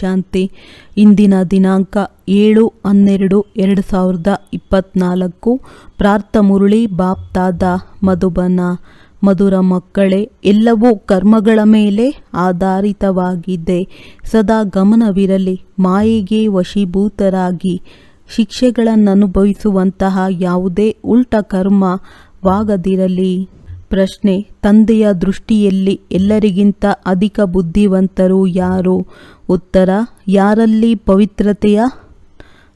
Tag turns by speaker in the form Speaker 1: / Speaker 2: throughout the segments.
Speaker 1: ಶಾಂತಿ.
Speaker 2: ಇಂದಿನ ದಿನಾಂಕ ಏಳು ಹನ್ನೆರಡು ಎರಡು ಸಾವಿರದ ಇಪ್ಪತ್ನಾಲ್ಕು. ಪ್ರಾರ್ಥ ಮುರುಳಿ ಬಾಪ್ತಾದ ಮಧುಬನ. ಮಧುರ ಮಕ್ಕಳೇ, ಎಲ್ಲವೂ ಕರ್ಮಗಳ ಮೇಲೆ ಆಧಾರಿತವಾಗಿದೆ. ಸದಾ ಗಮನವಿರಲಿ, ಮಾಯಿಗೆ ವಶೀಭೂತರಾಗಿ. ಶಿಕ್ಷೆಗಳನ್ನನುಭವಿಸುವಂತಹ ಯಾವುದೇ ಉಲ್ಟ ಕರ್ಮವಾಗದಿರಲಿ ಪ್ರಶ್ನೆ, ತಂದೆಯ ದೃಷ್ಟಿಯಲ್ಲಿ ಎಲ್ಲರಿಗಿಂತ ಅಧಿಕ ಬುದ್ಧಿವಂತರು ಯಾರು? ಉತ್ತರ, ಯಾರಲ್ಲಿ ಪವಿತ್ರತೆಯ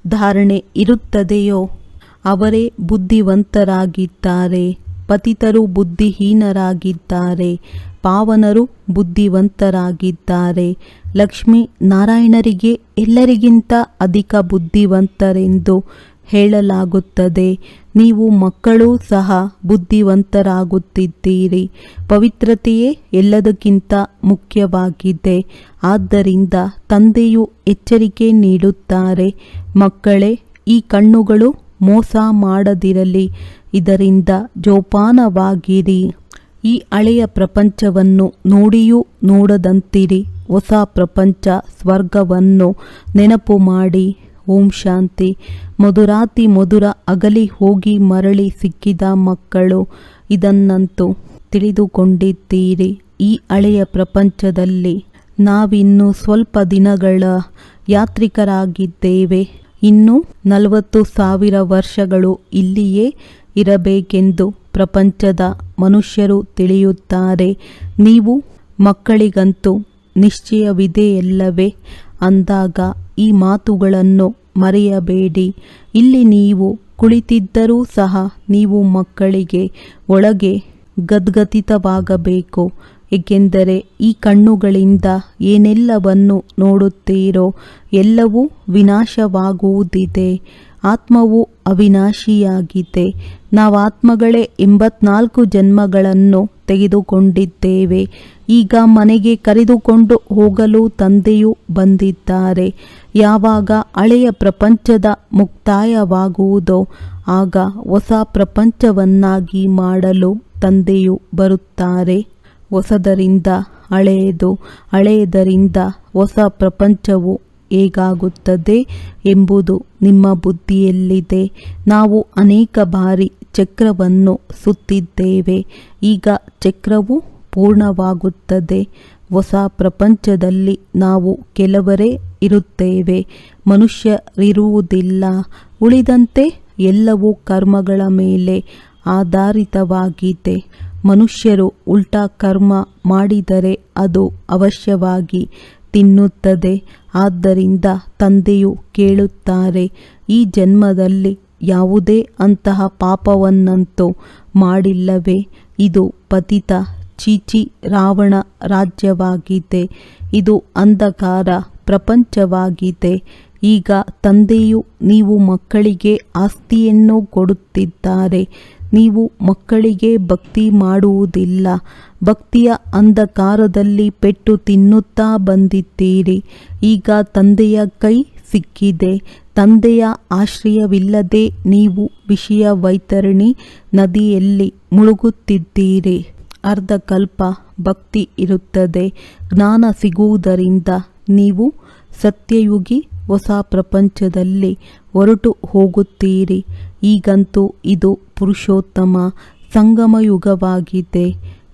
Speaker 2: ಧಾರಣೆ ಇರುತ್ತದೆಯೋ, ಅವರೇ ಬುದ್ಧಿವಂತರಾಗಿದ್ದಾರೆ. ಪತಿತರು ಬುದ್ಧಿಹೀನರಾಗಿದ್ದಾರೆ. ಪಾವನರು ಬುದ್ಧಿವಂತರಾಗಿದ್ದಾರೆ. ಲಕ್ಷ್ಮೀ ನಾರಾಯಣರಿಗೆ ಎಲ್ಲರಿಗಿಂತ ಅಧಿಕ ಬುದ್ಧಿವಂತರೆಂದು ಹೇಳಲಾಗುತ್ತದೆ. ನೀವು ಮಕ್ಕಳು ಸಹ ಬುದ್ಧಿವಂತರಾಗುತ್ತಿದ್ದೀರಿ. ಪವಿತ್ರತೆಯೇ ಎಲ್ಲದಕ್ಕಿಂತ ಮುಖ್ಯವಾಗಿದೆ. ಆದ್ದರಿಂದ ತಂದೆಯು ಎಚ್ಚರಿಕೆ ನೀಡುತ್ತಾರೆ. ಮಕ್ಕಳೇ, ಈ ಕಣ್ಣುಗಳು ಮೋಸ ಮಾಡದಿರಲಿ. ಇದರಿಂದ ಜೋಪಾನವಾಗಿರಿ. ಈ ಹಳೆಯ ಪ್ರಪಂಚವನ್ನು ನೋಡಿಯೂ ನೋಡದಂತಿರಿ. ಹೊಸ ಪ್ರಪಂಚ ಸ್ವರ್ಗವನ್ನು ನೆನಪು ಮಾಡಿ. ಓಂ ಶಾಂತಿ. ಮಧುರಾತಿ ಮಧುರ ಅಗಲಿ ಹೋಗಿ ಮರಳಿ ಸಿಕ್ಕಿದ ಮಕ್ಕಳು ಇದನ್ನಂತೂ ತಿಳಿದುಕೊಂಡಿದ್ದೀರಿ. ಈ ಹಳೆಯ ಪ್ರಪಂಚದಲ್ಲಿ ನಾವಿನ್ನು ಸ್ವಲ್ಪ ದಿನಗಳ ಯಾತ್ರಿಕರಾಗಿದ್ದೇವೆ. ಇನ್ನು ನಲವತ್ತು ಸಾವಿರ ವರ್ಷಗಳು ಇಲ್ಲಿಯೇ ಇರಬೇಕೆಂದು ಪ್ರಪಂಚದ ಮನುಷ್ಯರು ತಿಳಿಯುತ್ತಾರೆ. ನೀವು ಮಕ್ಕಳಿಗಂತೂ ನಿಶ್ಚಯವಿದೆಯಲ್ಲವೇ? ಅಂದಾಗ ಈ ಮಾತುಗಳನ್ನು ಮರೆಯಬೇಡಿ. ಇಲ್ಲಿ ನೀವು ಕುಳಿತಿದ್ದರೂ ಸಹ ನೀವು ಮಕ್ಕಳಿಗೆ ಒಳಗೆ ಗದ್ಗದಿತವಾಗಬೇಕು ಏಕೆಂದರೆ ಈ ಕಣ್ಣುಗಳಿಂದ ಏನೆಲ್ಲವನ್ನು ನೋಡುತ್ತೀರೋ ಎಲ್ಲವೂ ವಿನಾಶವಾಗುವುದಿದೆ. ಆತ್ಮವು ಅವಿನಾಶಿಯಾಗಿದೆ. ನಾವು ಆತ್ಮಗಳೇ ಎಂಬತ್ನಾಲ್ಕು ಜನ್ಮಗಳನ್ನು ತೆಗೆದುಕೊಂಡಿದ್ದೇವೆ. ಈಗ ಮನೆಗೆ ಕರೆದುಕೊಂಡು ಹೋಗಲು ತಂದೆಯು ಬಂದಿದ್ದಾರೆ. ಯಾವಾಗ ಹಳೆಯ ಪ್ರಪಂಚದ ಮುಕ್ತಾಯವಾಗುವುದೋ ಆಗ ಹೊಸ ಪ್ರಪಂಚವನ್ನಾಗಿ ಮಾಡಲು ತಂದೆಯು ಬರುತ್ತಾರೆ. ಹೊಸದರಿಂದ ಹಳೆಯದು, ಹಳೆಯದರಿಂದ ಹೊಸ ಪ್ರಪಂಚವು ಹೇಗಾಗುತ್ತದೆ ಎಂಬುದು ನಿಮ್ಮ ಬುದ್ಧಿಯಲ್ಲಿದೆ. ನಾವು ಅನೇಕ ಬಾರಿ ಚಕ್ರವನ್ನು ಸುತ್ತಿದ್ದೇವೆ. ಈಗ ಚಕ್ರವು ಪೂರ್ಣವಾಗುತ್ತದೆ. ಹೊಸ ಪ್ರಪಂಚದಲ್ಲಿ ನಾವು ಕೆಲವರೇ ಇರುತ್ತೇವೆ. ಮನುಷ್ಯರಿರುವುದಿಲ್ಲ. ಉಳಿದಂತೆ ಎಲ್ಲವೂ ಕರ್ಮಗಳ ಮೇಲೆ ಆಧಾರಿತವಾಗಿದೆ. ಮನುಷ್ಯರು ಉಲ್ಟಾ ಕರ್ಮ ಮಾಡಿದರೆ ಅದು ಅವಶ್ಯವಾಗಿ ತಿನ್ನುತ್ತದೆ. ಆದ್ದರಿಂದ ತಂದೆಯು ಕೇಳುತ್ತಾರೆ, ಈ ಜನ್ಮದಲ್ಲಿ ಯಾವುದೇ ಅಂತಹ ಪಾಪವನ್ನಂತೂ ಮಾಡಿಲ್ಲವೇ? ಇದು ಪತಿತ ಚೀಚಿ ರಾವಣ ರಾಜ್ಯವಾಗಿದೆ. ಇದು ಅಂಧಕಾರ ಪ್ರಪಂಚವಾಗಿದೆ. ಈಗ ತಂದೆಯು ನೀವು ಮಕ್ಕಳಿಗೆ ಆಸ್ತಿಯನ್ನು ಕೊಡುತ್ತಿದ್ದಾರೆ. ನೀವು ಮಕ್ಕಳಿಗೆ ಭಕ್ತಿ ಮಾಡುವುದಿಲ್ಲ. ಭಕ್ತಿಯ ಅಂಧಕಾರದಲ್ಲಿ ಪೆಟ್ಟು ತಿನ್ನುತ್ತಾ ಬಂದಿದ್ದೀರಿ. ಈಗ ತಂದೆಯ ಕೈ ಸಿಕ್ಕಿದೆ. ತಂದೆಯ ಆಶ್ರಯವಿಲ್ಲದೆ ನೀವು ವಿಷಯ ವೈತರಣಿ ನದಿಯಲ್ಲಿ ಮುಳುಗುತ್ತಿದ್ದೀರಿ. ಅರ್ಧಕಲ್ಪ ಭಕ್ತಿ ಇರುತ್ತದೆ. ಜ್ಞಾನ ಸಿಗುವುದರಿಂದ ನೀವು ಸತ್ಯಯುಗಿ ಹೊಸ ಪ್ರಪಂಚದಲ್ಲಿ ಹೊರಟು ಹೋಗುತ್ತೀರಿ. ಈಗಂತೂ ಇದು ಪುರುಷೋತ್ತಮ ಸಂಗಮ ಯುಗವಾಗಿದೆ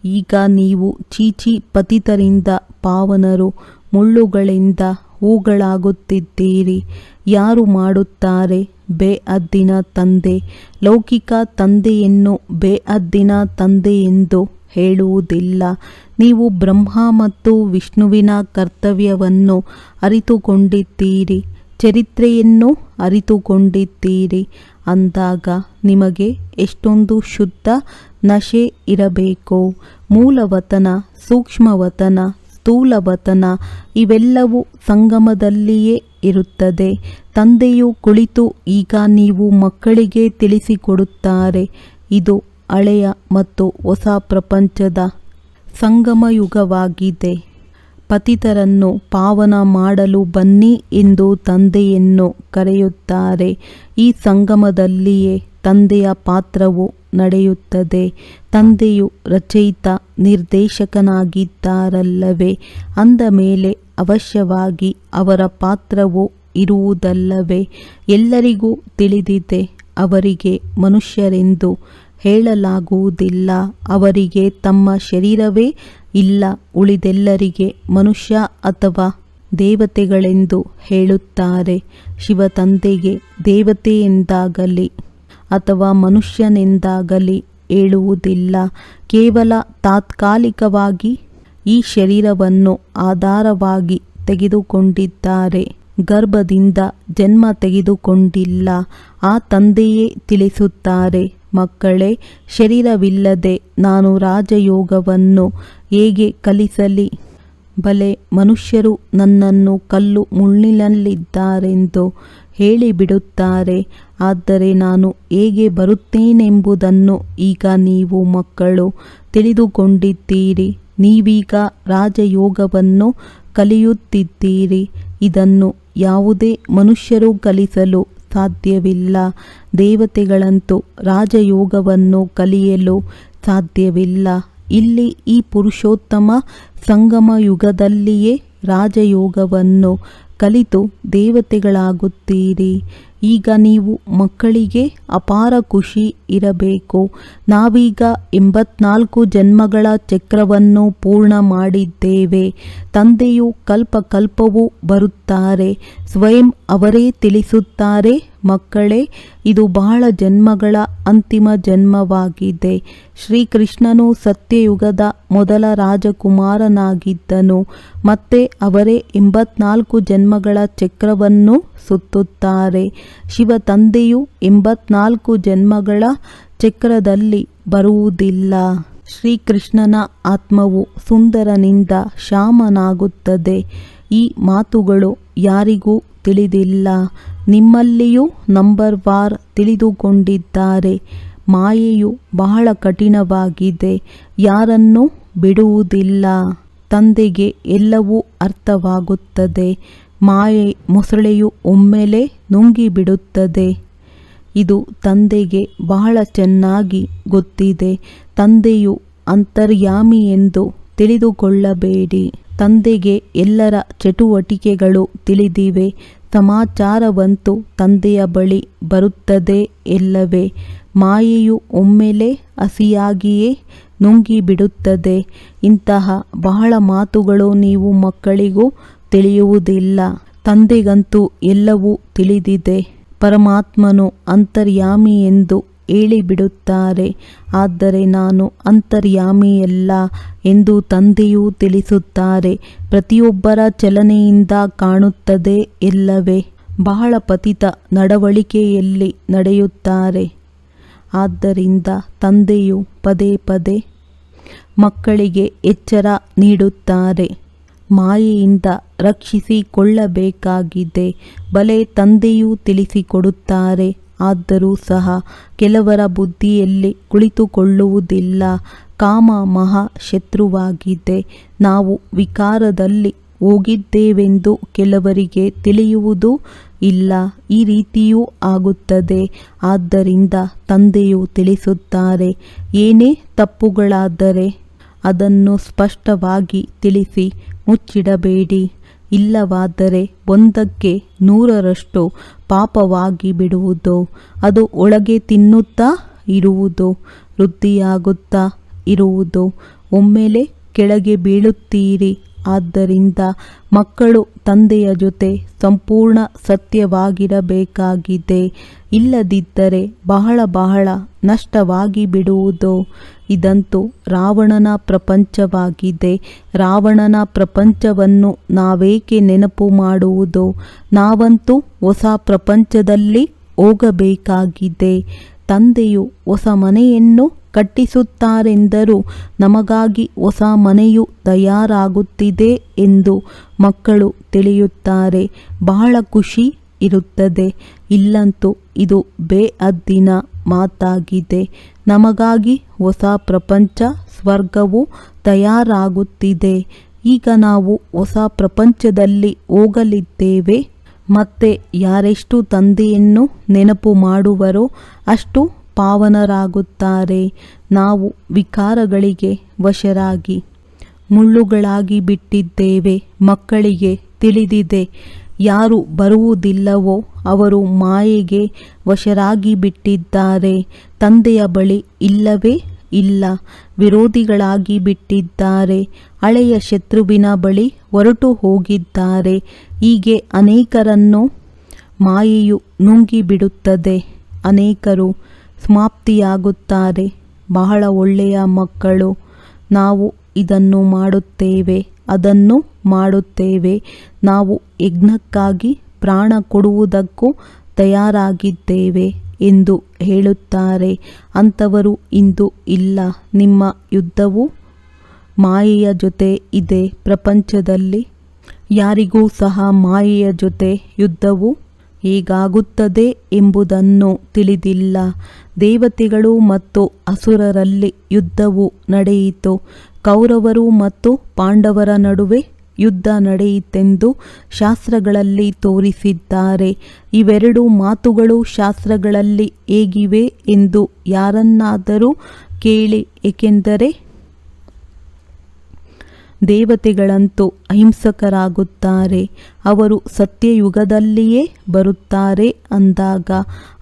Speaker 2: ಈಗ ನೀವು ಚೀಚಿ ಪತಿತರಿಂದ ಪಾವನರು ಮುಳ್ಳುಗಳಿಂದ ಹೂಗಳಾಗುತ್ತಿದ್ದೀರಿ. ಯಾರು ಮಾಡುತ್ತಾರೆ? ಬೇಅದ್ದಿನ ತಂದೆ. ಲೌಕಿಕ ತಂದೆಯನ್ನು ಬೇಅದ್ದಿನ ತಂದೆ ಎಂದು ಹೇಳುವುದಿಲ್ಲ. ನೀವು ಬ್ರಹ್ಮ ಮತ್ತು ವಿಷ್ಣುವಿನ ಕರ್ತವ್ಯವನ್ನು ಅರಿತುಕೊಂಡಿದ್ದೀರಿ. ಚರಿತ್ರೆಯನ್ನು ಅರಿತುಕೊಂಡಿದ್ದೀರಿ. ಅಂದಾಗ ನಿಮಗೆ ಎಷ್ಟೊಂದು ಶುದ್ಧ ನಶೆ ಇರಬೇಕು. ಮೂಲವತನ, ಸೂಕ್ಷ್ಮವತನ, ಸ್ಥೂಲವತನ ಇವೆಲ್ಲವೂ ಸಂಗಮದಲ್ಲಿಯೇ ಇರುತ್ತದೆ. ತಂದೆಯು ಕುಳಿತು ಈಗ ನೀವು ಮಕ್ಕಳಿಗೆ ತಿಳಿಸಿಕೊಡುತ್ತಾರೆ. ಇದು ಹಳೆಯ ಮತ್ತು ಹೊಸ ಪ್ರಪಂಚದ ಸಂಗಮಯುಗವಾಗಿದೆ. ಪತಿತರನ್ನು ಪಾವನ ಮಾಡಲು ಬನ್ನಿ ಎಂದು ತಂದೆಯನ್ನು ಕರೆಯುತ್ತಾರೆ. ಈ ಸಂಗಮದಲ್ಲಿಯೇ ತಂದೆಯ ಪಾತ್ರವು ನಡೆಯುತ್ತದೆ. ತಂದೆಯು ರಚಯಿತ ನಿರ್ದೇಶಕನಾಗಿದ್ದಾರಲ್ಲವೇ? ಅಂದ ಮೇಲೆ ಅವಶ್ಯವಾಗಿ ಅವರ ಪಾತ್ರವು ಇರುವುದಲ್ಲವೇ? ಎಲ್ಲರಿಗೂ ತಿಳಿದಿದೆ, ಅವರಿಗೆ ಮನುಷ್ಯರೆಂದು. ಹೇಳಲಾಗುವುದಿಲ್ಲ. ಅವರಿಗೆ ತಮ್ಮ ಶರೀರವೇ ಇಲ್ಲ. ಉಳಿದೆಲ್ಲರಿಗೆ ಮನುಷ್ಯ ಅಥವಾ ದೇವತೆಗಳೆಂದು ಹೇಳುತ್ತಾರೆ. ಶಿವ ತಂದೆಗೆ ದೇವತೆ ಎಂದಾಗಲಿ ಅಥವಾ ಮನುಷ್ಯನೆಂದಾಗಲಿ ಹೇಳುವುದಿಲ್ಲ ಕೇವಲ ತಾತ್ಕಾಲಿಕವಾಗಿ ಈ ಶರೀರವನ್ನು ಆಧಾರವಾಗಿ ತೆಗೆದುಕೊಂಡಿದ್ದಾರೆ. ಗರ್ಭದಿಂದ ಜನ್ಮ ತೆಗೆದುಕೊಂಡಿಲ್ಲ. ಆ ತಂದೆಯೇ ತಿಳಿಸುತ್ತಾರೆ. ಮಕ್ಕಳೇ, ಶರೀರವಿಲ್ಲದೆ ನಾನು ರಾಜಯೋಗವನ್ನು ಹೇಗೆ ಕಲಿಸಲಿ? ಬಲೆ, ಮನುಷ್ಯರು ನನ್ನನ್ನು ಕಲ್ಲು ಮುಳ್ಳಿನಲ್ಲಿದ್ದಾರೆಂದು ಹೇಳಿಬಿಡುತ್ತಾರೆ, ಆದರೆ ನಾನು ಹೇಗೆ ಬರುತ್ತೇನೆಂಬುದನ್ನು ಈಗ ನೀವು ಮಕ್ಕಳು ತಿಳಿದುಕೊಂಡಿದ್ದೀರಿ. ನೀವೀಗ ರಾಜಯೋಗವನ್ನು ಕಲಿಯುತ್ತಿದ್ದೀರಿ. ಇದನ್ನು ಯಾವುದೇ ಮನುಷ್ಯರು ಕಲಿಸಲು ಸಾಧ್ಯವಿಲ್ಲ. ದೇವತೆಗಳಂತೂ ರಾಜಯೋಗವನ್ನು ಕಲಿಯಲು ಸಾಧ್ಯವಿಲ್ಲ. ಇಲ್ಲಿ ಈ ಪುರುಷೋತ್ತಮ ಸಂಗಮ ಯುಗದಲ್ಲಿಯೇ ರಾಜಯೋಗವನ್ನು ಕಲಿತು ದೇವತೆಗಳಾಗುತ್ತೀರಿ. ಈಗ ನೀವು ಮಕ್ಕಳಿಗೆ ಅಪಾರ ಖುಷಿ ಇರಬೇಕು. ನಾವೀಗ ಎಂಬತ್ನಾಲ್ಕು ಜನ್ಮಗಳ ಚಕ್ರವನ್ನು ಪೂರ್ಣ ಮಾಡಿದ್ದೇವೆ. ತಂದೆಯು ಕಲ್ಪ ಕಲ್ಪವೂ ಬರುತ್ತಾರೆ. ಸ್ವಯಂ ಅವರೇ ತಿಳಿಸುತ್ತಾರೆ. ಮಕ್ಕಳೇ, ಇದು ಬಹಳ ಜನ್ಮಗಳ ಅಂತಿಮ ಜನ್ಮವಾಗಿದೆ. ಶ್ರೀಕೃಷ್ಣನು ಸತ್ಯಯುಗದ ಮೊದಲ ರಾಜಕುಮಾರನಾಗಿದ್ದನು, ಮತ್ತೆ ಅವರೇ ಎಂಬತ್ನಾಲ್ಕು ಜನ್ಮಗಳ ಚಕ್ರವನ್ನು ಸುತ್ತುತ್ತಾರೆ. ಶಿವ ತಂದೆಯು ಎಂಬತ್ನಾಲ್ಕು ಜನ್ಮಗಳ ಚಕ್ರದಲ್ಲಿ ಬರುವುದಿಲ್ಲ. ಶ್ರೀಕೃಷ್ಣನ ಆತ್ಮವು ಸುಂದರನಿಂದ ಶಾಮನಾಗುತ್ತದೆ ಈ ಮಾತುಗಳು ಯಾರಿಗೂ ತಿಳಿದಿಲ್ಲ. ನಿಮ್ಮಲ್ಲಿಯೂ ನಂಬರ್ ವಾರ್ ತಿಳಿದುಕೊಂಡಿದ್ದಾರೆ. ಮಾಯೆಯು ಬಹಳ ಕಠಿಣವಾಗಿದೆ. ಯಾರನ್ನೂ ಬಿಡುವುದಿಲ್ಲ. ತಂದೆಗೆ ಎಲ್ಲವೂ ಅರ್ಥವಾಗುತ್ತದೆ. ಮಾಯೆ ಮೊಸಳೆಯು ಒಮ್ಮೆಲೆ ನುಂಗಿಬಿಡುತ್ತದೆ. ಇದು ತಂದೆಗೆ ಬಹಳ ಚೆನ್ನಾಗಿ ಗೊತ್ತಿದೆ. ತಂದೆಯು ಅಂತರ್ಯಾಮಿ ಎಂದು ತಿಳಿದುಕೊಳ್ಳಬೇಡಿ. ತಂದೆಗೆ ಎಲ್ಲರ ಚಟುವಟಿಕೆಗಳು ತಿಳಿದಿವೆ. ಸಮಾಚಾರವಂತೂ ತಂದೆಯ ಬಳಿ ಬರುತ್ತದೆ ಎಲ್ಲವೇ ಮಾಯೆಯು ಒಮ್ಮೆಲೆ ಹಸಿಯಾಗಿಯೇ ನುಂಗಿಬಿಡುತ್ತದೆ. ಇಂತಹ ಬಹಳ ಮಾತುಗಳು ನೀವು ಮಕ್ಕಳಿಗೂ ತಿಳಿಯುವುದಿಲ್ಲ. ತಂದೆಗಂತೂ ಎಲ್ಲವೂ ತಿಳಿದಿದೆ. ಪರಮಾತ್ಮನು ಅಂತರ್ಯಾಮಿ ಎಂದು ಹೇಳಿಬಿಡುತ್ತಾರೆ. ಆದರೆ ನಾನು ಅಂತರ್ಯಾಮಿಯಲ್ಲ ಎಂದು ತಂದೆಯು ತಿಳಿಸುತ್ತಾರೆ. ಪ್ರತಿಯೊಬ್ಬರ ಚಲನೆಯಿಂದ ಕಾಣುತ್ತದೆ ಎಲ್ಲವೇ. ಬಹಳ ಪತಿತ ನಡವಳಿಕೆಯಲ್ಲಿ ನಡೆಯುತ್ತಾರೆ. ಆದ್ದರಿಂದ ತಂದೆಯು ಪದೇ ಪದೇ ಮಕ್ಕಳಿಗೆ ಎಚ್ಚರ ನೀಡುತ್ತಾರೆ. ಮಾಯೆಯಿಂದ ರಕ್ಷಿಸಿಕೊಳ್ಳಬೇಕಾಗಿದೆ. ಬಲೆ ತಂದೆಯೂ ತಿಳಿಸಿಕೊಡುತ್ತಾರೆ. ಆದರೂ ಸಹ ಕೆಲವರ ಬುದ್ಧಿಯಲ್ಲಿ ಕುಳಿತುಕೊಳ್ಳುವುದಿಲ್ಲ. ಕಾಮ ಮಹಾ ಶತ್ರುವಾಗಿದೆ. ನಾವು ವಿಕಾರದಲ್ಲಿ ಹೋಗಿದ್ದೇವೆಂದು ಕೆಲವರಿಗೆ ತಿಳಿಯುವುದು ಇಲ್ಲ. ಈ ರೀತಿಯೂ ಆಗುತ್ತದೆ. ಆದ್ದರಿಂದ ತಂದೆಯು ತಿಳಿಸುತ್ತಾರೆ, ಏನೇ ತಪ್ಪುಗಳಾದರೆ ಅದನ್ನು ಸ್ಪಷ್ಟವಾಗಿ ತಿಳಿಸಿ ಮುಚ್ಚಿಡಬೇಡಿ. ಇಲ್ಲವಾದರೆ ಒಂದಕ್ಕೆ ನೂರರಷ್ಟು ಪಾಪವಾಗಿ ಬಿಡುವುದು. ಅದು ಒಳಗೆ ತಿನ್ನುತ್ತಾ ಇರುವುದು, ವೃದ್ಧಿಯಾಗುತ್ತಾ ಇರುವುದು. ಒಮ್ಮೆಲೆ ಕೆಳಗೆ ಬೀಳುತ್ತೀರಿ. ಆದ್ದರಿಂದ ಮಕ್ಕಳು ತಂದೆಯ ಜೊತೆ ಸಂಪೂರ್ಣ ಸತ್ಯವಾಗಿರಬೇಕಾಗಿದೆ. ಇಲ್ಲದಿದ್ದರೆ ಬಹಳ ಬಹಳ ನಷ್ಟವಾಗಿ ಬಿಡುವುದು. ಇದಂತೂ ರಾವಣನ ಪ್ರಪಂಚವಾಗಿದೆ. ರಾವಣನ ಪ್ರಪಂಚವನ್ನು ನಾವೇಕೆ ನೆನಪು ಮಾಡುವುದು, ನಾವಂತೂ ಹೊಸ ಪ್ರಪಂಚದಲ್ಲಿ ಹೋಗಬೇಕಾಗಿದೆ. ತಂದೆಯು ಹೊಸ ಮನೆಯನ್ನು ಕಟ್ಟಿಸುತ್ತಾರೆಂದರೂ ನಮಗಾಗಿ ಹೊಸ ಮನೆಯು ತಯಾರಾಗುತ್ತಿದೆ ಎಂದು ಮಕ್ಕಳು ತಿಳಿಯುತ್ತಾರೆ. ಬಹಳ ಖುಷಿ ಇರುತ್ತದೆ. ಇಲ್ಲಂತೂ ಇದು ಬೇಅದ್ದಿನ ಮಾತಾಗಿದೆ. ನಮಗಾಗಿ ಹೊಸ ಪ್ರಪಂಚ, ಸ್ವರ್ಗವು ತಯಾರಾಗುತ್ತಿದೆ. ಈಗ ನಾವು ಹೊಸ ಪ್ರಪಂಚದಲ್ಲಿ ಹೋಗಲಿದ್ದೇವೆ. ಮತ್ತೆ ಯಾರೆಷ್ಟು ತಂದೆಯನ್ನು ನೆನಪು ಮಾಡುವರೋ ಅಷ್ಟು ಪಾವನರಾಗುತ್ತಾರೆ. ನಾವು ವಿಕಾರಗಳಿಗೆ ವಶರಾಗಿ, ಮುಳ್ಳುಗಳಾಗಿ ಬಿಟ್ಟಿದ್ದೇವೆ. ಮಕ್ಕಳಿಗೆ ತಿಳಿದಿದೆ. ಯಾರು ಬರುವುದಿಲ್ಲವೋ ಅವರು ಮಾಯೆಗೆ ವಶರಾಗಿ ಬಿಟ್ಟಿದ್ದಾರೆ ತಂದೆಯ ಬಳಿ ಇಲ್ಲವೇ ಇಲ್ಲ. ವಿರೋಧಿಗಳಾಗಿ ಬಿಟ್ಟಿದ್ದಾರೆ. ಹಳೆಯ ಶತ್ರುವಿನ ಬಳಿ ಹೊರಟು ಹೋಗಿದ್ದಾರೆ. ಹೀಗೆ ಅನೇಕರನ್ನು ಮಾಯೆಯು ನುಂಗಿಬಿಡುತ್ತದೆ. ಅನೇಕರು ಸಮಾಪ್ತಿಯಾಗುತ್ತಾರೆ. ಬಹಳ ಒಳ್ಳೆಯ ಮಕ್ಕಳು ನಾವು ಇದನ್ನು ಮಾಡುತ್ತೇವೆ. ಅದನ್ನು ಮಾಡುತ್ತೇವೆ. ನಾವು ಯಜ್ಞಕ್ಕಾಗಿ ಪ್ರಾಣ ಕೊಡುವುದಕ್ಕೂ ತಯಾರಾಗಿದ್ದೇವೆ ಎಂದು ಹೇಳುತ್ತಾರೆ. ಅಂಥವರು ಇಂದು ಇಲ್ಲ. ನಿಮ್ಮ ಯುದ್ಧವು ಮಾಯೆಯ ಜೊತೆ ಇದೆ. ಪ್ರಪಂಚದಲ್ಲಿ ಯಾರಿಗೂ ಸಹ ಮಾಯೆಯ ಜೊತೆ ಯುದ್ಧವು ಹೇಗಾಗುತ್ತದೆ ಎಂಬುದನ್ನು ತಿಳಿದಿಲ್ಲ. ದೇವತೆಗಳು ಮತ್ತು ಅಸುರರಲ್ಲಿ ಯುದ್ಧವು ನಡೆಯಿತು. ಕೌರವರು ಮತ್ತು ಪಾಂಡವರ ನಡುವೆ ಯುದ್ಧ ನಡೆಯಿತೆಂದು ಶಾಸ್ತ್ರಗಳಲ್ಲಿ ತೋರಿಸಿದ್ದಾರೆ. ಇವೆರಡು ಮಾತುಗಳು ಶಾಸ್ತ್ರಗಳಲ್ಲಿ ಹೇಗಿವೆ ಎಂದು ಯಾರನ್ನಾದರೂ ಕೇಳಿ, ಏಕೆಂದರೆ ದೇವತೆಗಳಂತೂ ಅಹಿಂಸಕರಾಗುತ್ತಾರೆ. ಅವರು ಸತ್ಯಯುಗದಲ್ಲಿಯೇ ಬರುತ್ತಾರೆ ಅಂದಾಗ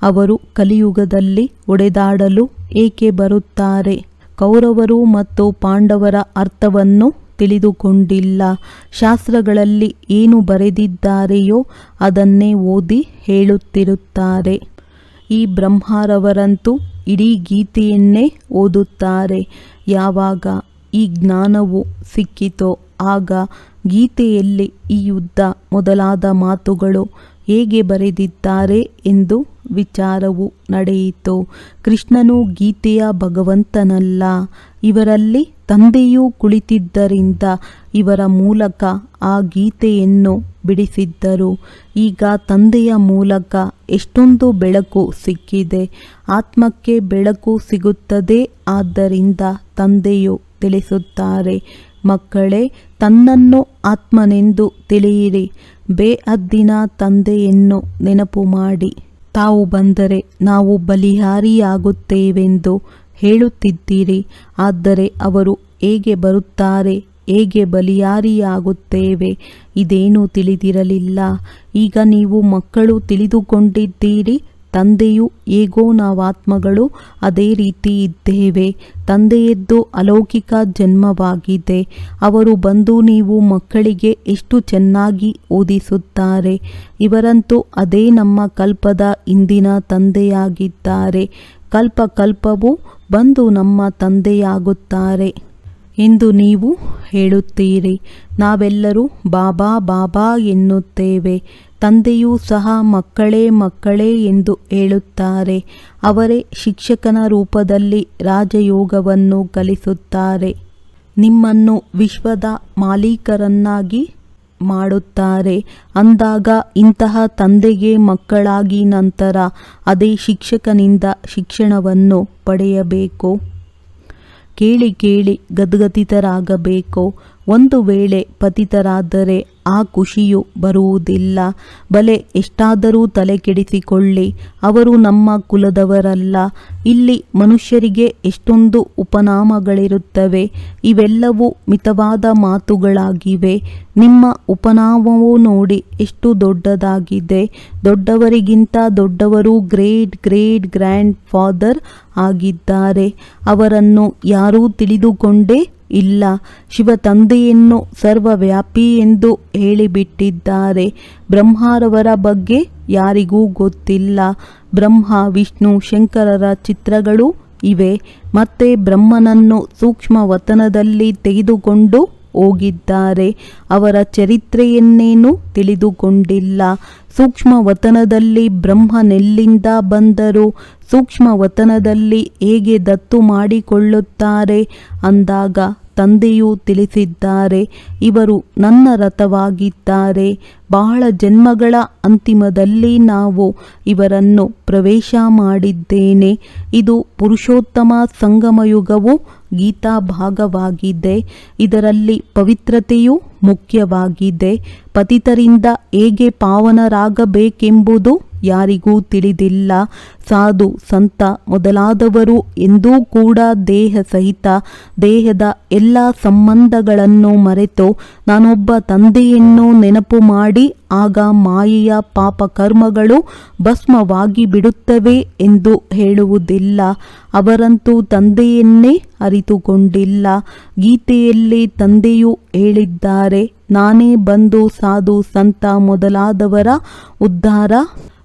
Speaker 2: ಅವರು ಕಲಿಯುಗದಲ್ಲಿ ಒಡೆದಾಡಲು ಏಕೆ ಬರುತ್ತಾರೆ? ಕೌರವರು ಮತ್ತು ಪಾಂಡವರ ಅರ್ಥವನ್ನು ತಿಳಿದುಕೊಂಡಿಲ್ಲ. ಶಾಸ್ತ್ರಗಳಲ್ಲಿ ಏನು ಬರೆದಿದ್ದಾರೆಯೋ ಅದನ್ನೇ ಓದಿ ಹೇಳುತ್ತಿರುತ್ತಾರೆ. ಈ ಬ್ರಹ್ಮರವರಂತೂ ಇಡೀ ಗೀತೆಯನ್ನೇ ಓದುತ್ತಾರೆ. ಯಾವಾಗ ಈ ಜ್ಞಾನವು ಸಿಕ್ಕಿತೋ ಆಗ ಗೀತೆಯಲ್ಲಿ ಈ ಯುದ್ಧ ಮೊದಲಾದ ಮಾತುಗಳು ಹೇಗೆ ಬರೆದಿದ್ದಾರೆ ಎಂದು ವಿಚಾರವು ನಡೆಯಿತು. ಕೃಷ್ಣನು ಗೀತೆಯ ಭಗವಂತನಲ್ಲ. ಇವರಲ್ಲಿ ತಂದೆಯೂ ಕುಳಿತಿದ್ದರಿಂದ ಇವರ ಮೂಲಕ ಆ ಗೀತೆಯನ್ನು ಬಿಡಿಸಿದ್ದರು. ಈಗ ತಂದೆಯ ಮೂಲಕ ಎಷ್ಟೊಂದು ಬೆಳಕು ಸಿಕ್ಕಿದೆ. ಆತ್ಮಕ್ಕೆ ಬೆಳಕು ಸಿಗುತ್ತದೆ ಆದ್ದರಿಂದ ತಂದೆಯು ತಿಳಿಸುತ್ತಾರೆ. ಮಕ್ಕಳೇ, ತನ್ನನ್ನು ಆತ್ಮನೆಂದು ತಿಳಿಯಿರಿ. ಬೇಅದ್ದಿನ ತಂದೆಯನ್ನು ನೆನಪು ಮಾಡಿ. ತಾವು ಬಂದರೆ ನಾವು ಬಲಿಹಾರಿಯಾಗುತ್ತೇವೆಂದು ಹೇಳುತ್ತಿದ್ದೀರಿ. ಆದರೆ ಅವರು ಹೇಗೆ ಬರುತ್ತಾರೆ, ಹೇಗೆ ಬಲಿಯಾರಿಯಾಗುತ್ತೇವೆ ಇದೇನೂ ತಿಳಿದಿರಲಿಲ್ಲ. ಈಗ ನೀವು ಮಕ್ಕಳು ತಿಳಿದುಕೊಂಡಿದ್ದೀರಿ. ತಂದೆಯು ಹೇಗೋ ನಾವಾತ್ಮಗಳು, ಅದೇ ರೀತಿ ಇದ್ದೇವೆ. ತಂದೆಯದ್ದು ಅಲೌಕಿಕ ಜನ್ಮವಾಗಿದೆ. ಅವರು ಬಂದು ನೀವು ಮಕ್ಕಳಿಗೆ ಎಷ್ಟು ಚೆನ್ನಾಗಿ ಓದಿಸುತ್ತಾರೆ. ಇವರಂತೂ ಅದೇ ನಮ್ಮ ಕಲ್ಪದ ಇಂದಿನ ತಂದೆಯಾಗಿದ್ದಾರೆ. ಕಲ್ಪ ಕಲ್ಪವು ಬಂದು ನಮ್ಮ ತಂದೆಯಾಗುತ್ತಾರೆ ಎಂದು ನೀವು ಹೇಳುತ್ತೀರಿ. ನಾವೆಲ್ಲರೂ ಬಾಬಾ ಬಾಬಾ ಎನ್ನುತ್ತೇವೆ. ತಂದೆಯೂ ಸಹ ಮಕ್ಕಳೇ ಮಕ್ಕಳೇ ಎಂದು ಹೇಳುತ್ತಾರೆ. ಅವರೇ ಶಿಕ್ಷಕನ ರೂಪದಲ್ಲಿ ರಾಜಯೋಗವನ್ನು ಕಲಿಸುತ್ತಾರೆ. ನಿಮ್ಮನ್ನು ವಿಶ್ವದ ಮಾಲೀಕರನ್ನಾಗಿ ಮಾಡುತ್ತಾರೆ. ಅಂದಾಗ ಇಂತಹ ತಂದೆಗೆ ಮಕ್ಕಳಾಗಿ ನಂತರ ಅದೇ ಶಿಕ್ಷಕನಿಂದ ಶಿಕ್ಷಣವನ್ನು ಪಡೆಯಬೇಕು. ಕೇಳಿ ಕೇಳಿ ಗದ್ಗದಿತರಾಗಬೇಕು ಒಂದು ವೇಳೆ ಪತಿತರಾದರೆ ಆ ಖುಷಿಯು ಬರುವುದಿಲ್ಲ. ಬಲೆ ಎಷ್ಟಾದರೂ ತಲೆ ಕೆಡಿಸಿಕೊಳ್ಳಿ. ಅವರು ನಮ್ಮ ಕುಲದವರಲ್ಲ. ಇಲ್ಲಿ ಮನುಷ್ಯರಿಗೆ ಎಷ್ಟೊಂದು ಉಪನಾಮಗಳಿರುತ್ತವೆ. ಇವೆಲ್ಲವೂ ಮಿತವಾದ ಮಾತುಗಳಾಗಿವೆ. ನಿಮ್ಮ ಉಪನಾಮವು ನೋಡಿ ಎಷ್ಟು ದೊಡ್ಡದಾಗಿದೆ. ದೊಡ್ಡವರಿಗಿಂತ ದೊಡ್ಡವರು ಗ್ರೇಟ್ ಗ್ರೇಟ್ ಗ್ರ್ಯಾಂಡ್ ಫಾದರ್ ಆಗಿದ್ದಾರೆ. ಅವರನ್ನು ಯಾರೂ ತಿಳಿದುಕೊಂಡೇ ಇಲ್ಲ. ಶಿವ ತಂದೆಯನ್ನು ಸರ್ವವ್ಯಾಪಿ ಎಂದು ಹೇಳಿಬಿಟ್ಟಿದ್ದಾರೆ. ಬ್ರಹ್ಮರವರ ಬಗ್ಗೆ ಯಾರಿಗೂ ಗೊತ್ತಿಲ್ಲ. ಬ್ರಹ್ಮ, ವಿಷ್ಣು, ಶಂಕರರ ಚಿತ್ರಗಳು ಇವೆ. ಮತ್ತೆ ಬ್ರಹ್ಮನನ್ನು ಸೂಕ್ಷ್ಮ ವತನದಲ್ಲಿ ತೆಗೆದುಕೊಂಡು ಹೋಗಿದ್ದಾರೆ. ಅವರ ಚರಿತ್ರೆಯನ್ನೇನು ತಿಳಿದುಕೊಂಡಿಲ್ಲ. ಸೂಕ್ಷ್ಮ ವತನದಲ್ಲಿ ಬ್ರಹ್ಮನೆಲ್ಲಿಂದ ಬಂದರು. ಸೂಕ್ಷ್ಮ ವತನದಲ್ಲಿ ಹೇಗೆ ದತ್ತು ಮಾಡಿಕೊಳ್ಳುತ್ತಾರೆ ಅಂದಾಗ ತಂದೆಯು ತಿಳಿಸಿದ್ದಾರೆ. ಇವರು ನನ್ನ ರಥವಾಗಿದ್ದಾರೆ. ಬಹಳ ಜನ್ಮಗಳ ಅಂತಿಮದಲ್ಲಿ ನಾವು ಇವರನ್ನು ಪ್ರವೇಶ ಮಾಡಿದ್ದೇನೆ. ಇದು ಪುರುಷೋತ್ತಮ ಸಂಗಮಯುಗವು ಗೀತಾ ಭಾಗವಾಗಿದೆ ಇದರಲ್ಲಿ ಪವಿತ್ರತೆಯು ಮುಖ್ಯವಾಗಿದೆ. ಪತಿತರಿಂದ ಹೇಗೆ ಪಾವನರಾಗಬೇಕೆಂಬುದು ಯಾರಿಗೂ ತಿಳಿದಿಲ್ಲ. ಸಾಧು, ಸಂತ ಮೊದಲಾದವರು ಎಂದೂ ಕೂಡ ದೇಹ ಸಹಿತ, ದೇಹದ ಎಲ್ಲ ಸಂಬಂಧಗಳನ್ನು ಮರೆತು ನಾನೊಬ್ಬ ತಂದೆಯನ್ನು ನೆನಪು ಮಾಡಿ, ಆಗ ಮಾಯೆಯ ಪಾಪ ಕರ್ಮಗಳು ಭಸ್ಮವಾಗಿ ಬಿಡುತ್ತವೆ ಎಂದು ಹೇಳುವುದಿಲ್ಲ. ಅವರಂತೂ ತಂದೆಯನ್ನೇ ಅರಿತುಕೊಂಡಿಲ್ಲ. ಗೀತೆಯಲ್ಲಿ ತಂದೆಯು ಹೇಳಿದ್ದಾರೆ, ನಾನೇ ಬಂದು ಸಾಧು, ಸಂತ ಮೊದಲಾದವರ ಉದ್ಧಾರ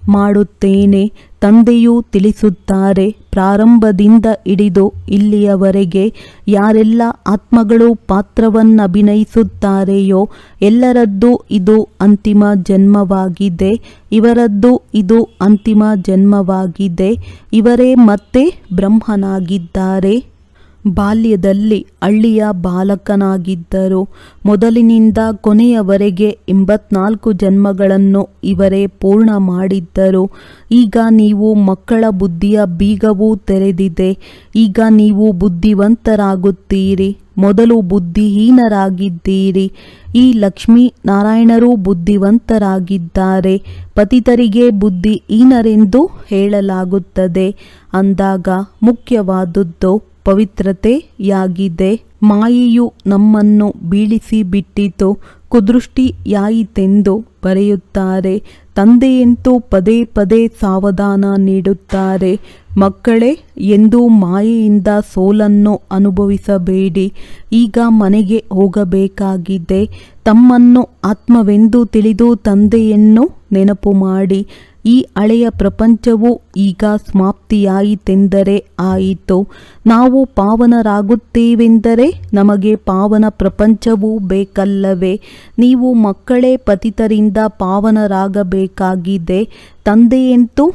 Speaker 2: ಮಾಡುತ್ತೇನೆ. ತಂದೆಯು ತಿಳಿಸುತ್ತಾರೆ, ಪ್ರಾರಂಭದಿಂದ ಹಿಡಿದು ಇಲ್ಲಿಯವರೆಗೆ ಯಾರೆಲ್ಲ ಆತ್ಮಗಳು ಪಾತ್ರವನ್ನಭಿನಯಿಸುತ್ತಾರೆಯೋ ಎಲ್ಲರದ್ದು ಇದು ಅಂತಿಮ ಜನ್ಮವಾಗಿದೆ. ಇವರದ್ದು ಇದು ಅಂತಿಮ ಜನ್ಮವಾಗಿದೆ. ಇವರೇ ಮತ್ತೆ ಬ್ರಹ್ಮನಾಗಿದ್ದಾರೆ. ಬಾಲ್ಯದಲ್ಲಿ ಹಳ್ಳಿಯ ಬಾಲಕನಾಗಿದ್ದರು. ಮೊದಲಿನಿಂದ ಕೊನೆಯವರೆಗೆ ಎಂಬತ್ನಾಲ್ಕು ಜನ್ಮಗಳನ್ನು ಇವರೇ ಪೂರ್ಣ ಮಾಡಿದ್ದರು. ಈಗ ನೀವು ಮಕ್ಕಳ ಬುದ್ಧಿಯ ಬೀಗವೂ ತೆರೆದಿದೆ. ಈಗ ನೀವು ಬುದ್ಧಿವಂತರಾಗುತ್ತೀರಿ. ಮೊದಲು ಬುದ್ಧಿಹೀನರಾಗಿದ್ದೀರಿ. ಈ ಲಕ್ಷ್ಮೀ ನಾರಾಯಣರು ಬುದ್ಧಿವಂತರಾಗಿದ್ದಾರೆ. ಪತಿತರಿಗೆ ಬುದ್ಧಿಹೀನರೆಂದು ಹೇಳಲಾಗುತ್ತದೆ. ಅಂದಾಗ ಮುಖ್ಯವಾದದ್ದು ಪವಿತ್ರತೆಯಾಗಿದೆ. ಮಾಯೆಯು ನಮ್ಮನ್ನು ಬೀಳಿಸಿ ಬಿಟ್ಟಿತು ಕುದೃಷ್ಟಿಯಾಯಿತೆಂದು ಬರೆಯುತ್ತಾರೆ. ತಂದೆಯಂತೂ ಪದೇ ಪದೇ ಸಾವಧಾನ ನೀಡುತ್ತಾರೆ. ಮಕ್ಕಳೇ, ಎಂದು ಮಾಯೆಯಿಂದ ಸೋಲನ್ನು ಅನುಭವಿಸಬೇಡಿ. ಈಗ ಮನೆಗೆ ಹೋಗಬೇಕಾಗಿದೆ. ತಮ್ಮನ್ನು ಆತ್ಮವೆಂದು ತಿಳಿದು ತಂದೆಯನ್ನು ನೆನಪು ಮಾಡಿ ಈ ಹಳೆಯ ಪ್ರಪಂಚವು ಈಗ ಸಮಾಪ್ತಿಯಾಯಿತೆಂದರೆ ಆಯಿತು. ನಾವು ಪಾವನರಾಗುತ್ತೇವೆಂದರೆ ನಮಗೆ ಪಾವನ ಪ್ರಪಂಚವೂ ಬೇಕಲ್ಲವೇ. ನೀವು ಮಕ್ಕಳೇ ಪತಿತರಿಂದ ಪಾವನರಾಗಬೇಕಾಗಿದೆ. ತಂದೆಯಂತೂ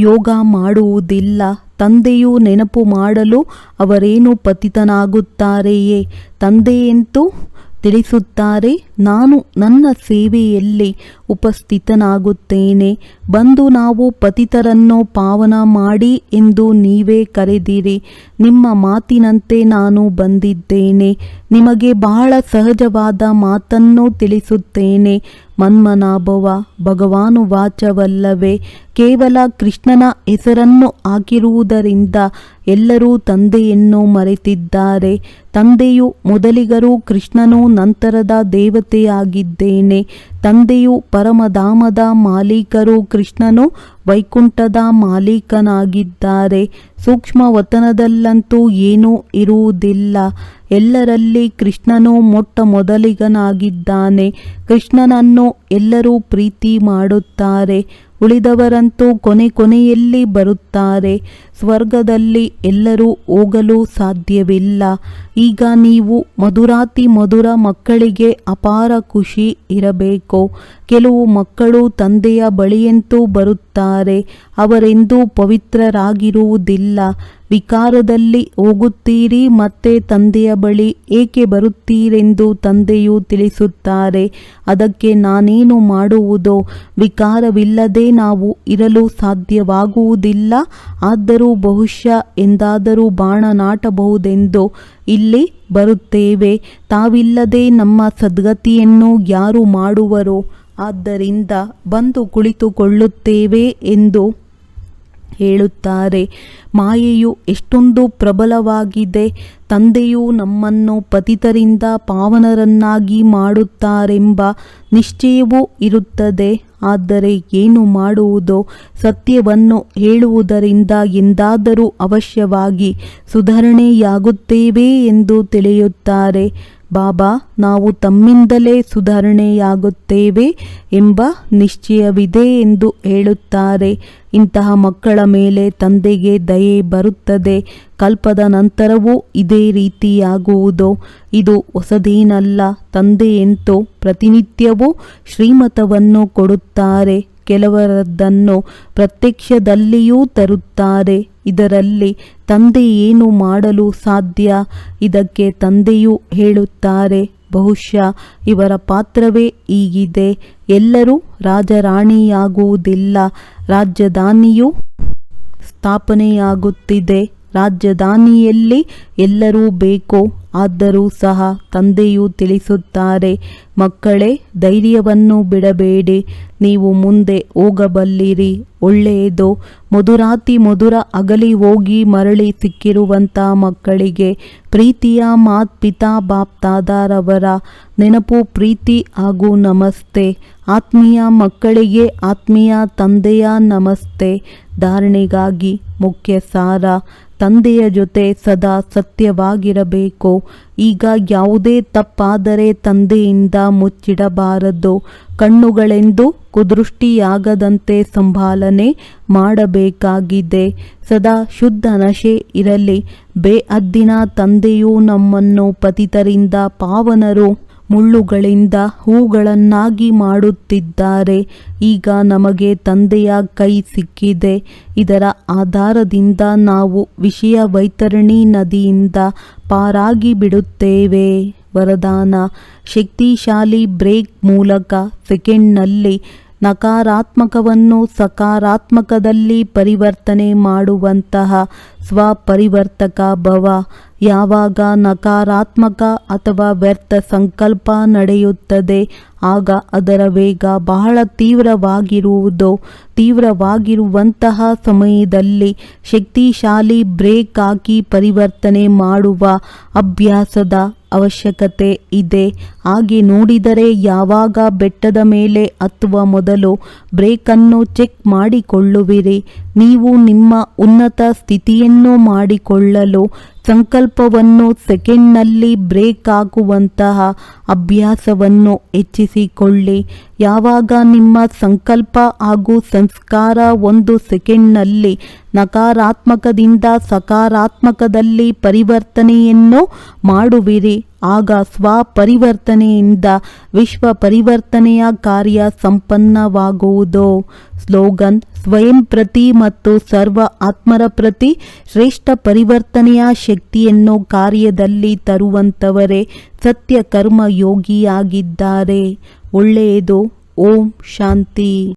Speaker 2: ಯೋಗ ಮಾಡುವುದಿಲ್ಲ. ತಂದೆಯು ನೆನಪು ಮಾಡಲು ಅವರೇನು ಪತಿತನಾಗುತ್ತಾರೆಯೇ? ತಂದೆಯಂತೂ ತಿಳಿಸುತ್ತಾರೆ, ನಾನು ನನ್ನ ಸೇವೆಯಲ್ಲಿ ಉಪಸ್ಥಿತನಾಗುತ್ತೇನೆ. ಬಂದು ನಾವು ಪತಿತರನ್ನು ಪಾವನ ಮಾಡಿ ಎಂದು ನೀವೇ ಕರೆದಿರಿ. ನಿಮ್ಮ ಮಾತಿನಂತೆ ನಾನು ಬಂದಿದ್ದೇನೆ. ನಿಮಗೆ ಬಹಳ ಸಹಜವಾದ ಮಾತನ್ನು ತಿಳಿಸುತ್ತೇನೆ. ಮನ್ಮನಾಭವ ಭಗವಾನು ವಾಚವಲ್ಲವೇ ಕೇವಲ ಕೃಷ್ಣನ ಹೆಸರನ್ನು ಹಾಕಿರುವುದರಿಂದ ಎಲ್ಲರೂ ತಂದೆಯನ್ನು ಮರೆತಿದ್ದಾರೆ. ತಂದೆಯು ಮೊದಲಿಗರು ಕೃಷ್ಣನು ನಂತರದ ದೇವತೆಯಾಗಿದ್ದೇನೆ. ತಂದೆಯು ಪರಮಧಾಮದ ಮಾಲೀಕರು, ಕೃಷ್ಣನು ವೈಕುಂಠದ ಮಾಲೀಕನಾಗಿದ್ದಾರೆ. ಸೂಕ್ಷ್ಮ ವತನದಲ್ಲಂತೂ ಏನೂ ಇರುವುದಿಲ್ಲ. ಎಲ್ಲರಲ್ಲಿ ಕೃಷ್ಣನು ಮೊಟ್ಟ ಮೊದಲಿಗನಾಗಿದ್ದಾನೆ. ಕೃಷ್ಣನನ್ನು ಎಲ್ಲರೂ ಪ್ರೀತಿ ಮಾಡುತ್ತಾರೆ. ಉಳಿದವರಂತೂ ಕೊನೆ ಕೊನೆಯಲ್ಲಿ ಬರುತ್ತಾರೆ. ಸ್ವರ್ಗದಲ್ಲಿ ಎಲ್ಲರೂ ಹೋಗಲು ಸಾಧ್ಯವಿಲ್ಲ. ಈಗ ನೀವು ಮಧುರಾತಿ ಮಧುರ ಮಕ್ಕಳಿಗೆ ಅಪಾರ ಖುಷಿ ಇರಬೇಕು. ಕೆಲವು ಮಕ್ಕಳು ತಂದೆಯ ಬಳಿಯಂತೂ ಬರುತ್ತಾರೆ, ಅವರೆಂದೂ ಪವಿತ್ರರಾಗಿರುವುದಿಲ್ಲ. ವಿಕಾರದಲ್ಲಿ ಹೋಗುತ್ತೀರಿ, ಮತ್ತೆ ತಂದೆಯ ಬಳಿ ಏಕೆ ಬರುತ್ತೀರೆಂದು ತಂದೆಯು ತಿಳಿಸುತ್ತಾರೆ. ಅದಕ್ಕೆ ನಾನೇನು ಮಾಡುವುದೋ? ವಿಕಾರವಿಲ್ಲದೆ ನಾವು ಇರಲು ಸಾಧ್ಯವಾಗುವುದಿಲ್ಲ. ಆದರೂ ಬಹುಶಃ ಎಂದಾದರೂ ಬಾಣ ನಾಟಬಹುದೆಂದು ಇಲ್ಲಿ ಬರುತ್ತೇವೆ. ತಾವಿಲ್ಲದೆ ನಮ್ಮ ಸದ್ಗತಿಯನ್ನು ಯಾರು ಮಾಡುವರೋ? ಆದ್ದರಿಂದ ಬಂದು ಕುಳಿತುಕೊಳ್ಳುತ್ತೇವೆ ಎಂದು ಹೇಳುತ್ತಾರೆ. ಮಾಯೆಯು ಎಷ್ಟೊಂದು ಪ್ರಬಲವಾಗಿದೆ. ತಂದೆಯು ನಮ್ಮನ್ನು ಪತಿತರಿಂದ ಪಾವನರನ್ನಾಗಿ ಮಾಡುತ್ತಾರೆಂಬ ನಿಶ್ಚಯವೂ ಇರುತ್ತದೆ. ಆದರೆ ಏನು ಮಾಡುವುದೋ? ಸತ್ಯವನ್ನು ಹೇಳುವುದರಿಂದ ಎಂದಾದರೂ ಅವಶ್ಯವಾಗಿ ಸುಧಾರಣೆಯಾಗುತ್ತೇವೆ ಎಂದು ತಿಳಿಯುತ್ತಾರೆ. ಬಾಬಾ, ನಾವು ತಮ್ಮಿಂದಲೇ ಸುಧಾರಣೆಯಾಗುತ್ತೇವೆ ಎಂಬ ನಿಶ್ಚಯವಿದೆ ಎಂದು ಹೇಳುತ್ತಾರೆ. ಇಂತಹ ಮಕ್ಕಳ ಮೇಲೆ ತಂದೆಗೆ ದಯೆ ಬರುತ್ತದೆ. ಕಲ್ಪದ ನಂತರವೂ ಇದೇ ರೀತಿಯಾಗುವುದು. ಇದು ಹೊಸದೇನಲ್ಲ, ತಂದೆಯಂತೂ ಪ್ರತಿನಿತ್ಯವೂ ಶ್ರೀಮತವನ್ನು ಕೊಡುತ್ತಾರೆ. ಕೆಲವರದ್ದನ್ನು ಪ್ರತ್ಯಕ್ಷದಲ್ಲಿಯೂ ತರುತ್ತಾರೆ. ಇದರಲ್ಲಿ ತಂದೆ ಏನು ಮಾಡಲು ಸಾಧ್ಯ? ಇದಕ್ಕೆ ತಂದೆಯೂ ಹೇಳುತ್ತಾರೆ, ಬಹುಶಃ ಇವರ ಪಾತ್ರವೇ ಈಗಿದೆ ಎಲ್ಲರೂ ರಾಜರಾಣಿಯಾಗುವುದಿಲ್ಲ. ರಾಜಧಾನಿಯು ಸ್ಥಾಪನೆಯಾಗುತ್ತಿದೆ. ರಾಜಧಾನಿಯಲ್ಲಿ ಎಲ್ಲರೂ ಬೇಕೋ ಆದರೂ ಸಹ ತಂದೆಯು ತಿಳಿಸುತ್ತಾರೆ, ಮಕ್ಕಳೇ, ಧೈರ್ಯವನ್ನು ಬಿಡಬೇಡಿ, ನೀವು ಮುಂದೆ ಹೋಗಬಲ್ಲಿರಿ, ಒಳ್ಳೆಯದು. ಮಧುರಾತಿ ಮಧುರ ಅಗಲಿ ಹೋಗಿ ಮರಳಿ ಸಿಕ್ಕಿರುವಂಥ ಮಕ್ಕಳಿಗೆ ಪ್ರೀತಿಯ ಮಾತ್ ಪಿತಾ ಬಾಪ್ತಾದಾರವರ ನೆನಪು ಪ್ರೀತಿ ಹಾಗೂ ನಮಸ್ತೆ. ಆತ್ಮೀಯ ಮಕ್ಕಳಿಗೆ ಆತ್ಮೀಯ ತಂದೆಯ ನಮಸ್ತೆ. ಧಾರಣೆಗಾಗಿ ಮುಖ್ಯ ಸಾರ. ತಂದೆಯ ಜೊತೆ ಸದಾ ಸತ್ಯವಾಗಿರಬೇಕು. ಈಗ ಯಾವುದೇ ತಪ್ಪಾದರೆ ತಂದೆಯಿಂದ ಮುಚ್ಚಿಡಬಾರದು. ಕಣ್ಣುಗಳೆಂದು ಕುದೃಷ್ಟಿಯಾಗದಂತೆ ಸಂಭಾಲನೆ ಮಾಡಬೇಕಾಗಿದೆ. ಸದಾ ಶುದ್ಧ ನಶೆ ಇರಲಿ. ಬೇಅದ್ದಿನ ತಂದೆಯು ನಮ್ಮನ್ನು ಪತಿತರಿಂದ ಪಾವನರು ಮುಳ್ಳುಗಳಿಂದ ಹೂಗಳನ್ನಾಗಿ ಮಾಡುತ್ತಿದ್ದಾರೆ. ಈಗ ನಮಗೆ ತಂದೆಯ ಕೈ ಸಿಕ್ಕಿದೆ. ಇದರ ಆಧಾರದಿಂದ ನಾವು ವಿಷಯ ವೈತರಣಿ ನದಿಯಿಂದ ಪಾರಾಗಿ ಬಿಡುತ್ತೇವೆ. ವರದಾನ, ಶಕ್ತಿಶಾಲಿ ಬ್ರೇಕ್ ಮೂಲಕ ಸೆಕೆಂಡ್ನಲ್ಲಿ ನಕಾರಾತ್ಮಕವನ್ನು ಸಕಾರಾತ್ಮಕದಲ್ಲಿ ಪರಿವರ್ತನೆ ಮಾಡುವಂತಹ ಸ್ವಪರಿವರ್ತಕ ಭವ ಯಾವಾಗ ನಕಾರಾತ್ಮಕ ಅಥವಾ ವ್ಯರ್ಥ ಸಂಕಲ್ಪ ನಡೆಯುತ್ತದೆ ಆಗ ಅದರ ವೇಗ ಬಹಳ ತೀವ್ರವಾಗಿರುವುದು. ತೀವ್ರವಾಗಿರುವಂತಹ ಸಮಯದಲ್ಲಿ ಶಕ್ತಿಶಾಲಿ ಬ್ರೇಕ್ ಹಾಕಿ ಪರಿವರ್ತನೆ ಮಾಡುವ ಅಭ್ಯಾಸದ ಅವಶ್ಯಕತೆ ಇದೆ. ಹಾಗೆ ನೋಡಿದರೆ ಯಾವಾಗ ಬೆಟ್ಟದ ಮೇಲೆ ಹತ್ತುವ ಮೊದಲು ಬ್ರೇಕನ್ನು ಚೆಕ್ ಮಾಡಿಕೊಳ್ಳುವಿರಿ. ನೀವು ನಿಮ್ಮ ಉನ್ನತ ಸ್ಥಿತಿಯನ್ನು ಮಾಡಿಕೊಳ್ಳಲು ಸಂಕಲ್ಪವನ್ನು ಸೆಕೆಂಡ್ನಲ್ಲಿ ಬ್ರೇಕ್ ಹಾಕುವಂತಹ ಅಭ್ಯಾಸವನ್ನು ಹೆಚ್ಚಿಸಿಕೊಳ್ಳಿ ಯಾವಾಗ ನಿಮ್ಮ ಸಂಕಲ್ಪ ಹಾಗೂ ಸಂಸ್ಕಾರ ಒಂದು ಸೆಕೆಂಡ್ನಲ್ಲಿ ನಕಾರಾತ್ಮಕದಿಂದ ಸಕಾರಾತ್ಮಕದಲ್ಲಿ ಪರಿವರ್ತನೆಯನ್ನು ಮಾಡುವಿರಿ. ಆಗ ಸ್ವಪರಿವರ್ತನೆಯಿಂದ ವಿಶ್ವ ಪರಿವರ್ತನೆಯ ಕಾರ್ಯ ಸಂಪನ್ನವಾಗುವುದು. ಸ್ಲೋಗನ್ ಸ್ವಯಂ ಪ್ರತಿ ಮತ್ತು ಸರ್ವ ಆತ್ಮರ ಪ್ರತಿ ಶ್ರೇಷ್ಠ ಪರಿವರ್ತನೆಯ ಶಕ್ತಿಯನ್ನು ಕಾರ್ಯದಲ್ಲಿ ತರುವಂತವರೇ ಸತ್ಯ ಕರ್ಮ ಯೋಗಿಯಾಗಿದ್ದಾರೆ. ಒಳ್ಳೆಯದು. ಓಂ ಶಾಂತಿ.